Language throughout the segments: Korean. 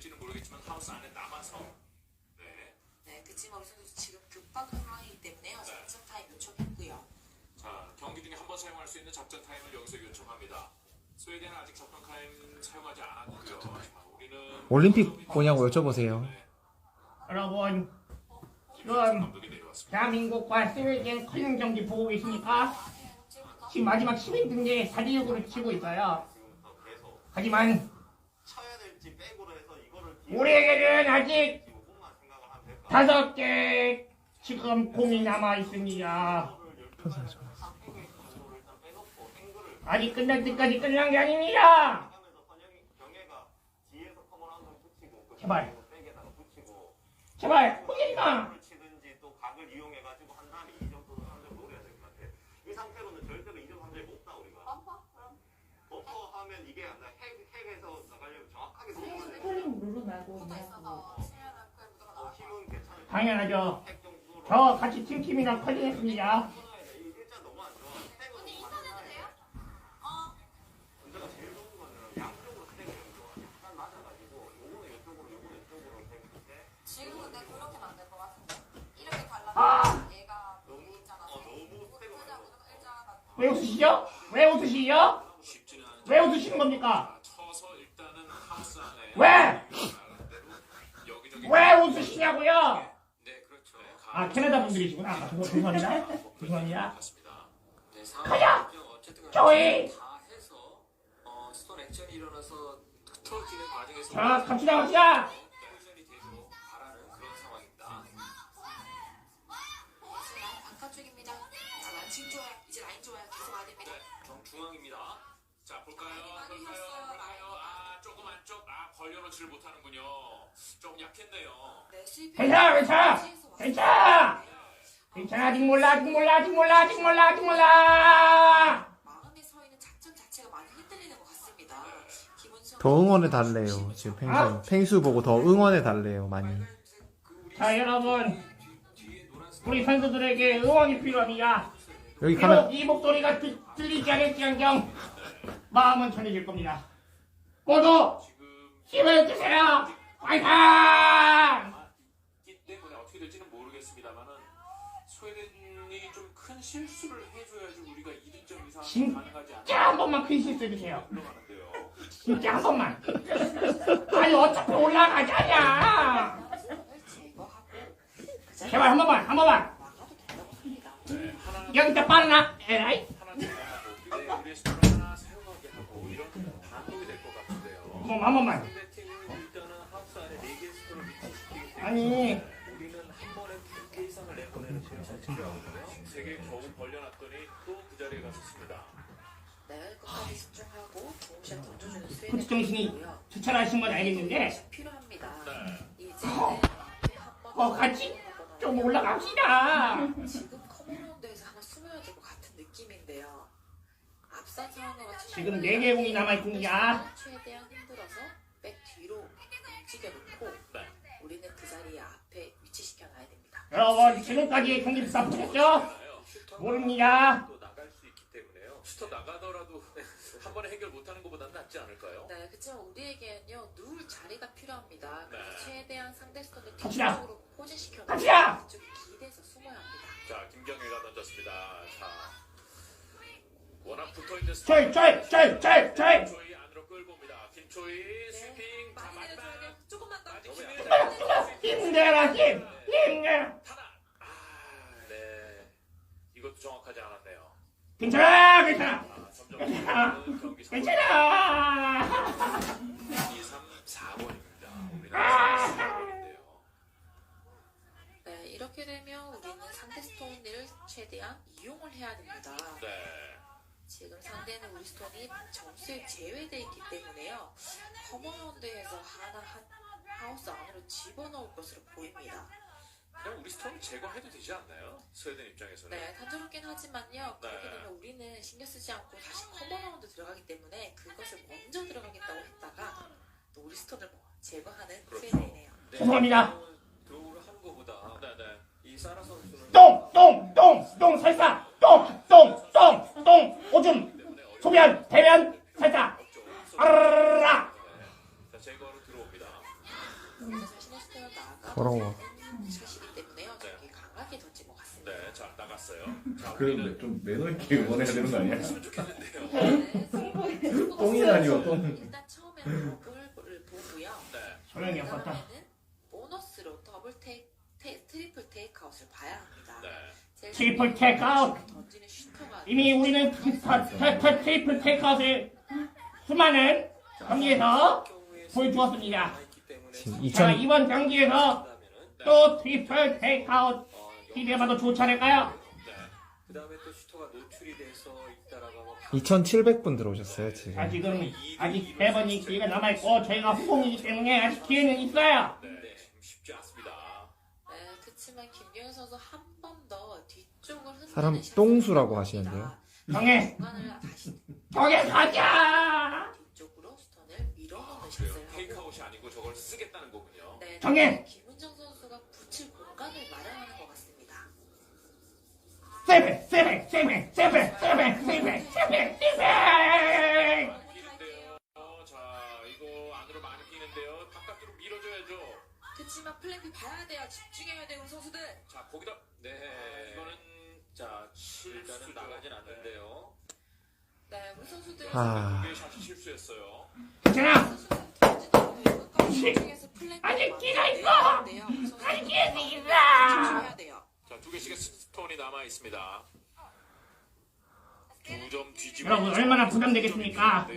될지는 모르겠지만 하우스 안에 남아서 네. 네, 그치만 우리 선수 지금 급박 상황이기 때문에요. 작전 타임 요청했고요. 자, 경기 중에 한 번 사용할 수 있는 작전 타임을 여기서 요청합니다. 스웨덴은 아직 작전 타임 사용하지 않았고요. 자, 우리는 올림픽 보냐고 여쭤보세요. 네, 여러분 지금 감독이 내려왔습니다. 대한민국과 스웨덴 컬링 경기 보고 계십니까? 지금 마지막 10인 등에 4대6으로 치고 있어요. 하지만 쳐야 될지 백으로 해서 이거를 우리에게는 아직? 다섯 개 지금 공이 남아 있습니다. 아직 끝날 때까지 끝난 게 아닙니다. 그 제발. 제발 호진이가 을 치든지 또 각을 이용해가지고 한 다음에 2점 또는 3점 노려야 될것 같아. 이 상태로는 절대로 2점 3점 못다 우리가. 버퍼 하면 이게 안 나. 핵 핵에서 나가려면 정확하게 힘은 괜찮을 당연하죠. 저 같이 돼. 돼요? 어. 그렇게는 안 될 것 같은데. 이렇게 아! 갈라면 얘가 너무 있잖아. 어왜 웃으시죠? 왜 웃으시죠? 쉽지는 않은 왜 웃으시는 겁니까? 쳐서 일단은 왜? 왜 웃으시냐고요? 네, 그렇죠. 아 캐나다 분들이시구나. 아, 죄송합니다. 죄송합니다. 같습니다. 네, 가자! 어쨌든 간에 조이! 다 해서 어, 스톤 액션이 일어나서 틀어지는 과정에서 자 갑시다 갑시다. 포지션이 되고 바라는 그런 상황입니다. 이제 라인 바깥쪽입니다. 자, 라인 좋아요. 이제 라인 좋아요. 계속 와야 됩니다. 정중앙입니다. 자, 볼까요? 많이 볼까요? 휘었어요, 볼까요? 아, 조금 안쪽. 아, 벌려놓지를 못하는군요. 좀 약했네요. 네. 괜찮아 괜찮아 괜찮아 괜찮아 아직 몰라 아직 몰라 아직 몰라 아직 몰라 아직 몰라. 마음에 서 있는 작전 자체가 많이 흔들리는 것 같습니다. 더 응원해 달래요. 지금 펭수 펭수 보고 더 응원해 달래요. 많이. 우리 자 여러분 우리 선수들에게 응원이 필요합니다. 여기 가면 비록 이 목소리가 들- 들리지 않을지언정 마음은 전해질 겁니다. 모두 힘을 주세요. 화이팅! 이 때문에 어떻게 될지는 모르겠습니다만은 스웨덴이 좀 큰 실수를 해줘야지 우리가 2득점 이상 진- 가능하지 않나. 진짜 한 번만 큰 실수 해주세요. 흘러가는데요. 진짜 한 번만. 아니 어차피 올라가자냐. 제발 한 번만 한 번만. 네, 여기다 빠르나? 에라이. 아니 우리는 한 번에 2개 이상을 내보내는 시간이 필요하거든요. 세개 겨우 벌려놨더니 또 그 자리에 가서 습니다. 네, 끝까지 집중하고 샷 던져주는 스웨덴 정신이. 주차하신 건 알겠는데 샷 필요합니다. 네. 이제 어, 같이 좀 올라갑시다. 지금 커먼라운드에서 하나 숨어야 될 것 같은 느낌인데요. 앞선 상황과 같이 지금 네개 공이 남아 있습니다. 최대한 힘들어서 백 뒤로 움직여놓고 네. 우리는 그 자리에 앞에 위치시켜 놔야 됩니다. 여러분 지금까지의 경기 다 보셨죠? 모릅니다. 또 나갈 수 있기 때문에요. 슈터 나가더라도 한 번에 해결 못하는 것보다는 낫지 않을까요? 네, 그렇지만 우리에게는요 누울 자리가 필요합니다. 그래서 네. 최대한 상대 갑시다. 뒤쪽으로 포진시켜 갑시다. 기대서 숨어야 합니다. 자, 김경혜가 던졌습니다. 자, 워낙 붙어 있는 저이 저이 저이 저이 저이. 김초희 안으로 끌고 옵니다. 김초희 스윙 다? 돼요. 조금만 더. 아직 힘이 힘내라 힘 힘내. 타나. 아, 네. 이것도 정확하지 않았네요. 괜찮아 괜찮아 아, 점점 괜찮아. 경기 상황. 괜찮아. 2, 3, 4번입니다. 우리나라 선수들인데요. 네, 이렇게 되면 우리는 상대 스톤을 최대한 이용을 해야 됩니다. 네. 지금 상대는 우리 스톤이 점수에 제외되어 있기 때문에요. 커먼라운드에서 하나 한 하우스 안으로 집어넣을 것으로 보입니다. 그냥 우리 스톤 제거해도 되지 않나요? 스웨덴 입장에서는. 네, 단조롭긴 하지만요. 그렇게 네. 되면 우리는 신경 쓰지 않고 다시 커먼라운드 들어가기 때문에 그것을 먼저 들어가겠다고 했다가 또 우리 스톤을 뭐 제거하는 그렇죠. 스웨덴이네요. 죄송합니다. 드로우를 한 거보다 네 네. 이 사라 선수는 똥 똥 똥똥 살사 똥똥똥똥 오줌 소변 대변 살짝 아라라라 더러워 그런데 좀 매너 있게 응원해야 되는 거 아니야? 똥이 아니요 똥. 일단 처음에 로그를 보고요. 소량이 아팠다. 보너스로 더블 테이 트리플 테이크아웃을 봐야 중요한 테이크아웃! 이미 우리는 테이프 테이프 테이크아웃을 수많은 경기에서 보여주었습니다. 자 2000, 이번 경기에서 또 트리플 테이크아웃 기대해봐도 좋지 않을까요? 네. 그 다음에 또 슈터가 노출이 돼서 잇따라가고 2700분 들어오셨어요, 지금. 자 지금 아직 세 번이 기회가 남아있고 저희가 후공이기 때문에 아직 기회는 있어요. 네, 좀 쉽지 않습니다. 네, 그렇지만 김경현 선수 한 번 더 사람 똥수라고. 하시는데요. 다시 저게 가자. 뒤쪽으로 스턴을 그 샷을 하고 테이크아웃이 아니고 저걸 쓰겠다는 거군요. 네, 정해! 김은정 선수가 붙일 공간을 마련하는 것 같습니다. 세배 세배 세배 세배 세배 세배 세배 세배. 많이 뛰는데요. 어, 자, 이거 안으로 많이 뛰는데요. 바깥으로 밀어줘야죠. 그렇지만 플랜 B 봐야 돼요. 집중해야 돼요, 우리 선수들. 자, 거기다 네. 이거는 자. 일단은 나가진 않는데요. 네, 우리 선수들 아, 두개 샷이 실수했어요. 괜찮아. 아직 기가 있어! 선수들 아직 기가 있어! 자, 두 개씩의 스톤이 남아 있습니다. 두 점 뒤집어. 여러분, 얼마나 부담되겠습니까?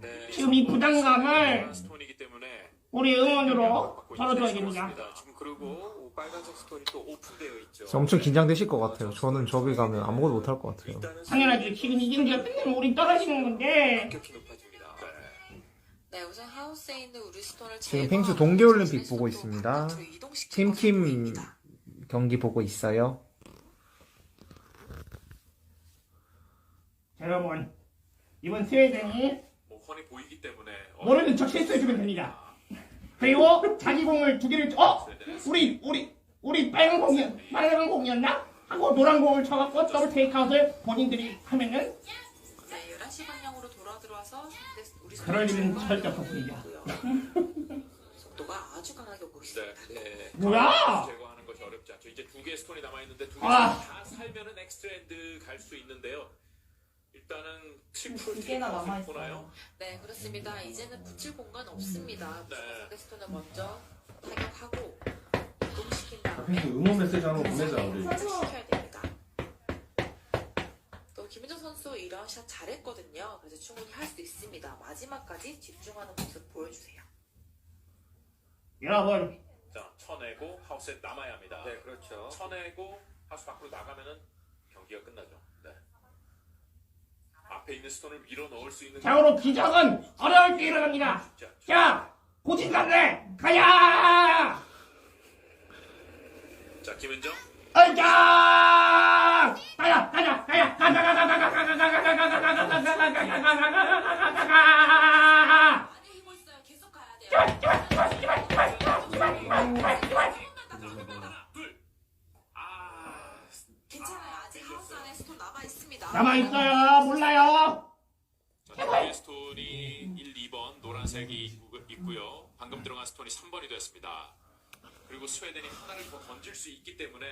네. 지금 이 부담감을 스톤이기 때문에 우리 응원으로 덜어줘야 됩니다. 그리고 빨간색 스톤이 또 오픈되어 있죠. 엄청 긴장되실 것 같아요. 저는 저기 가면 아무것도 못 할 것 같아요. 일단은 당연하지. 지금 이 경기가 끝나면 우리 떨어지는 건데. 합격이 높아집니다. 네, 우선 하우스에 있는 우리 스톤을 지금 펭수 동계올림픽 보고 있습니다. 팀팀. 경기 보고 있어요. 자, 여러분, 이번 스웨덴이 뭐 훤히 보이기 때문에 모르는 척 실수해주면 됩니다. 그리고 자기 공을 두 개를, 어? 우리, 우리, 우리 빨간 공이, 빨간 공이었나? 하고 노란 공을 쳐갖고 더블 테이크아웃을 본인들이 하면은 네, 11시 방향으로 돌아 들어와서 우리 그럴 일은 절대 보이죠. 속도가 아주 강하게 오고 있습니다. 네, 네. 뭐야? 제거하는 것이 어렵지 않죠. 이제 두 개의 스톤이 남아 있는데 두개 아. 다 살면은 엑스트랜드 갈 수 있는데요. 일단은 트리플 두 개나 남아 있어요. 보나요? 네, 그렇습니다. 이제는 붙일 공간 없습니다. 네. 상대 스톤을 먼저 타격하고 이동시킨 다음에 응원 메시지 한번 보내자 우리. 시켜야 됩니다. 또 김민정 선수 이런 샷 잘했거든요. 그래서 충분히 할 수 있습니다. 마지막까지 집중하는 모습 보여주세요. 여러분, 자, 쳐내고 하우스에 남아야 합니다. 네, 그렇죠. 쳐내고 하우스 밖으로 나가면은 경기가 끝나죠. 네. 앞에 있는 스톤을 밀어 넣을 수 있는 좌우로 기적은 어려울 때 일어납니다. 자, 고진간대 가야! 자, 김은정. 얼짱! 가야, 가자, 가야, 가자, 가자, 가자, 가자, 가자, 가자, 가자, 가자, 가자, 가자, 가자, 가자, 가자, 가자, 가자. 가야 돼요. 하나, 둘. 아, 괜찮아요. 아직 하우스 안에 스톤 남아 있습니다. 남아 있어요. 몰라요. 자, 두개의 스톤이 1, 2번 노란색이 있고- 있고요. 방금 들어간 스톤이 3번이 됐습니다. 그리고 스웨덴이 하나를 더 던질 수 있기 때문에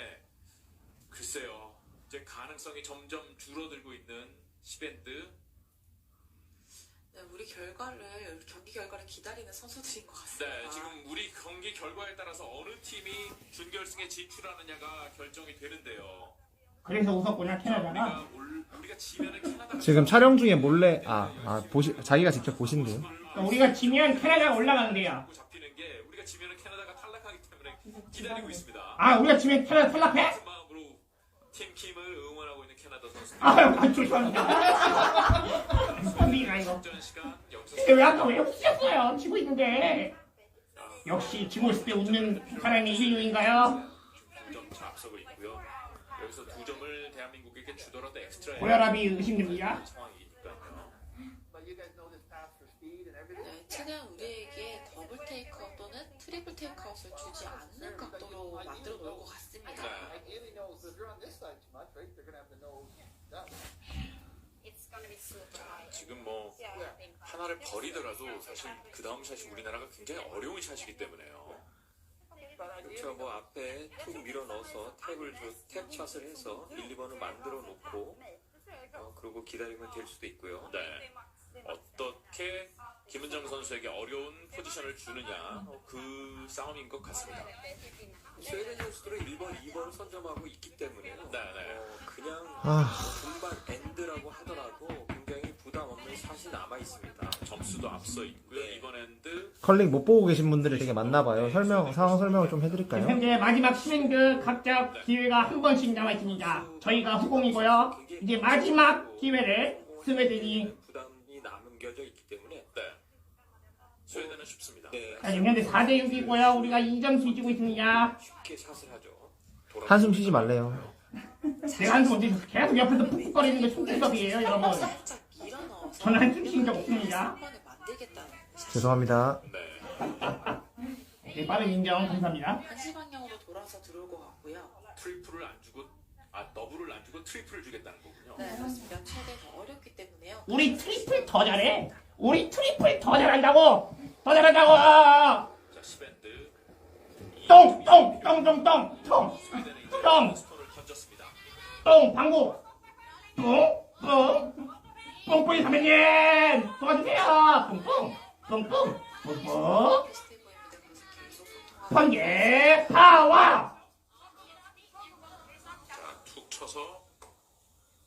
글쎄요. 이제 가능성이 점점 줄어들고 있는 시밴드. 네, 우리 결과를 경기 결과를 기다리는 선수들인 것 같습니다. 네, 지금 우리 경기 결과에 따라서 어느 팀이 준결승에 진출하느냐가 결정이 되는데요. 그래서 캐나다가. 우리가 올, 우리가 지금 촬영 중에 몰래 아, 아 보시 자기가 직접 보신대요. 우리가 지면 캐나다가 잡히는 게 우리가 지면은 캐나다가 탈락하기 때문에 기다리고 있습니다. 아, 우리가 지면 캐나다 탈락해? 마음으로 팀킴을 응원하고 있는 캐나다 선수. 안 죄송합니다. 우리가 이거. 전 시간 여기서 근데 왜 아까 왜 웃으셨어요? 지고 있는데. 역시 지고 있을 때 웃는 사람이 인류인가요? 두점차 앞서고 있고요. 여기서 두 점을 대한민국에게 주더라도 엑스트라 고혈압이 의심됩니다. 상황이니까요. 네, 최대한 우리에게 더블 테이크아웃 또는 트리플 테이크아웃을 주지 않는 각도로 만들어 놓을 것 같습니다. 네. 지금 뭐 하나를 버리더라도 사실 그 다음 샷이 우리나라가 굉장히 어려운 샷이기 때문에요. 그렇죠. 뭐 앞에 툭 밀어 넣어서 탭을 줘, 탭 샷을 해서 1, 2번을 만들어 놓고 어, 그러고 기다리면 될 수도 있고요. 네. 어떻게 김은정 선수에게 어려운 포지션을 주느냐 어, 그 싸움인 것 같습니다. 스웨덴 선수들은 1번, 2번을 선점하고 있기 때문에 네, 네. 어, 그냥 아, 분반 엔드라고 하더라도 굉장히 부담 없는 샷이 남아 있습니다. 점수도 앞서 있고요. 이번 엔드 컬링 못 보고 계신 분들이 되게 많나 봐요. 설명, 상황 설명을 좀 해드릴까요? 현재 마지막 시민그 각자 기회가 한 번씩 남아 있습니다. 저희가 후공이고요. 이제 마지막 기회를 스웨덴이 부담이 남겨져 있기 때문에 네. 스웨덴은 쉽습니다. 네, 자, 지금 현재 4대 6이고요. 우리가 2점 뒤지고 있습니다. 쉽게 샷을 하죠. 한숨 쉬지 말래요. 내가 한숨 언제 쉬었어? 계속 옆에서 푹푹거리는 게 손길섭이에요, 여러분. 저는 한숨 쉰적 없습니다. 한 번에. 죄송합니다. 네. 네, 빠른 인정 감사합니다. 한시 방향으로 돌아서 들어올 것 같고요. 트리플을 안 주고 아 더블을 안 주고 트리플을 주겠다는 거군요. 네, 그렇습니다. 최대 더 어렵기 때문에요. 우리 트리플 더 잘해. 우리 트리플 더 잘한다고. 더 잘한다고. 자, 10엔드. 똥, 똥, 똥, 똥, 똥, 똥, 이제 똥. 스톤을 던졌습니다. 똥, 방구. 똥, 똥. 똥뿌리 선배님 도와주세요. 똥똥, 똥똥, 소통하고 번개 파워. 자, 툭 쳐서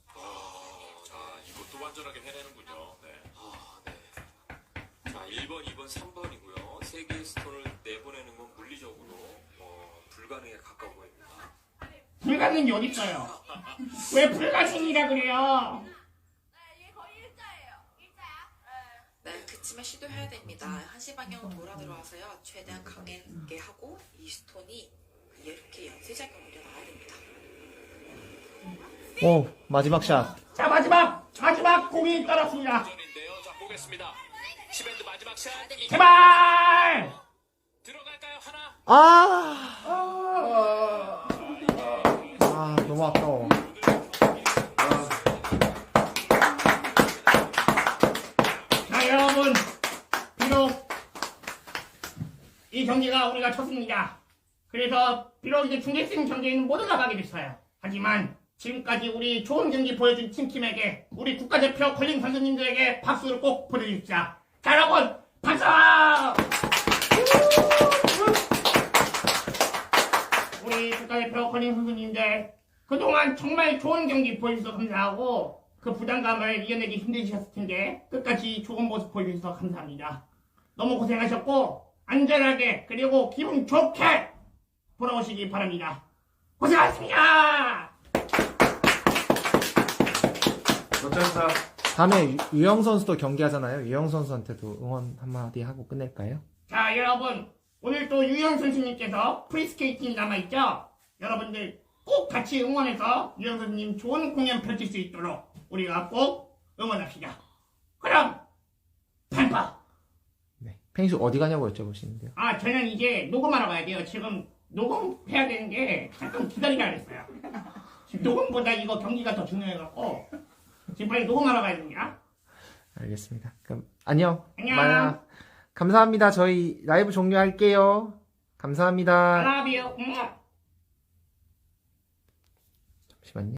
아, 자, 이것도 완전하게 해내는군요. 네. 아, 네. 자, 1번, 2번, 3번이고요. 세 개의 스톤을 내보내는 건 물리적으로 어, 불가능에 가까워 보입니다. 불가능이 어디 있어요? 왜 불가능이라 그래요? 네, 그치만 시도해야 됩니다. 한시 방향으로 돌아 들어와서요. 최대한 강하게 하고 이 스톤이 이렇게 연쇄작용을 일어나야 됩니다. 오, 마지막 샷. 자 마지막 마지막 공이 떨어집니다. 전인데요. 자, 보겠습니다. 10엔드 마지막 샷. 이- 제발. 들어갈까요? 하나. 아, 아, 너무 아까워. 자 여러분 비록 이 경기가 우리가 쳤습니다. 그래서 비록 이제 중계승 경기는 못 올라가게 됐어요. 하지만 지금까지 우리 좋은 경기 보여준 팀팀에게 우리 국가대표 컬링 선수님들에게 박수를 꼭 보내주십시오. 자 여러분 박수! 우리 국가대표 컬링 선수님들 그동안 정말 좋은 경기 보여주셔서 감사하고 그 부담감을 이겨내기 힘드셨을 텐데 끝까지 좋은 모습 보여주셔서 감사합니다. 너무 고생하셨고 안전하게 그리고 기분 좋게 돌아오시기 바랍니다. 고생하셨습니다. 다음에 유- 유영 선수도 경기하잖아요. 유영 선수한테도 응원 한마디 하고 끝낼까요? 자 여러분 오늘 또 유영 선수님께서 프리스케이팅이 남아있죠? 여러분들 꼭 같이 응원해서 유영 선수님 좋은 공연 펼칠 수 있도록 우리가 꼭 응원합시다. 그럼 팬파 네. 펭수 어디 가냐고 여쭤보시는데요. 아 저는 이제 녹음하러 가야 돼요. 지금 녹음해야 되는 게 잠깐 기다리라 그랬어요. 지금 녹음보다 이거 경기가 더 중요해갖고 지금 빨리 녹음하러 가야 됩니다. 알겠습니다. 그럼 안녕. 안녕. 마야. 감사합니다. 저희 라이브 종료할게요. 감사합니다. I love you. 음. 잠시만요.